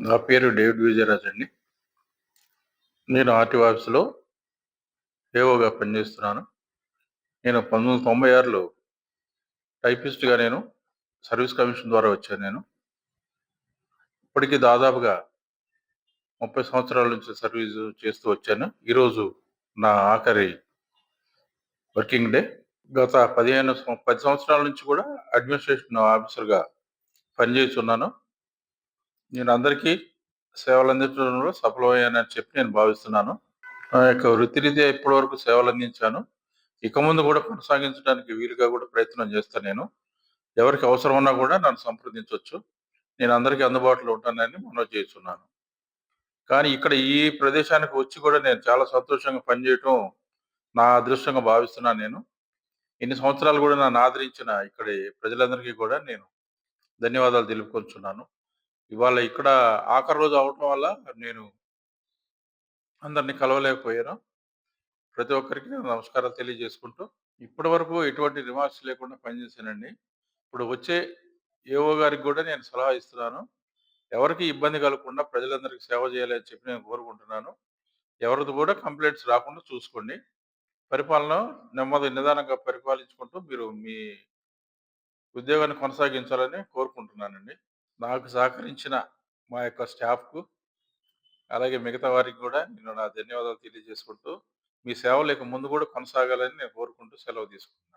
నా పేరు డేవిడ్ విజయరాజ్ అండి. నేను ఆర్టీ ఆఫీస్లో ఏవోగా పనిచేస్తున్నాను. నేను పంతొమ్మిది వందల తొంభై ఆరులో టైపిస్ట్గా నేను సర్వీస్ కమిషన్ ద్వారా వచ్చాను నేను. ఇప్పటికీ దాదాపుగా ముప్పై సంవత్సరాల నుంచి సర్వీస్ చేస్తూ వచ్చాను. ఈరోజు నా ఆఖరి వర్కింగ్ డే. గత పదిహేను పది సంవత్సరాల నుంచి కూడా అడ్మినిస్ట్రేషన్ ఆఫీసర్గా పనిచేస్తున్నాను. నేను అందరికీ సేవలు అందించడంలో సఫలమయ్యానని చెప్పి నేను భావిస్తున్నాను. నా యొక్క వృత్తిరీత్యా ఇప్పటి వరకు సేవలు అందించాను ఇక ముందు కూడా కొనసాగించడానికి వీలుగా కూడా ప్రయత్నం చేస్తాను నేను. ఎవరికి అవసరం ఉన్నా కూడా నన్ను సంప్రదించవచ్చు నేను అందరికీ అందుబాటులో ఉంటానని మనవి చేస్తున్నాను. కానీ ఇక్కడ ఈ ప్రదేశానికి వచ్చి కూడా నేను చాలా సంతోషంగా పనిచేయటం నా అదృష్టంగా భావిస్తున్నాను నేను. ఇన్ని సంవత్సరాలు కూడా నన్ను ఆదరించిన ఇక్కడి ప్రజలందరికీ కూడా నేను ధన్యవాదాలు తెలుపుకొంచున్నాను. ఇవాళ ఇక్కడ ఆఖరి రోజు అవటం వల్ల నేను అందరినీ కలవలేకపోయాను. ప్రతి ఒక్కరికి నేను నమస్కారాలు తెలియజేసుకుంటూ ఇప్పటి వరకు ఎటువంటి రిమార్క్స్ లేకుండా పనిచేశానండి. ఇప్పుడు వచ్చే ఏఓ గారికి కూడా నేను సలహా ఇస్తున్నాను. ఎవరికి ఇబ్బంది కలగకుండా ప్రజలందరికీ సేవ చేయాలని చెప్పి నేను కోరుకుంటున్నాను. ఎవరిది కూడా కంప్లైంట్స్ రాకుండా చూసుకోండి. పరిపాలన నెమ్మది నిదానంగా పరిపాలించుకుంటూ మీరు మీ ఉద్యోగాన్ని కొనసాగించాలని కోరుకుంటున్నానండి. నాకు సహకరించిన మా యొక్క స్టాఫ్కు అలాగే మిగతా వారికి కూడా నేను నా ధన్యవాదాలు తెలియజేసుకుంటూ మీ సేవలు ఇక ముందు కూడా కొనసాగాలని నేను కోరుకుంటూ సెలవు తీసుకుంటున్నాను.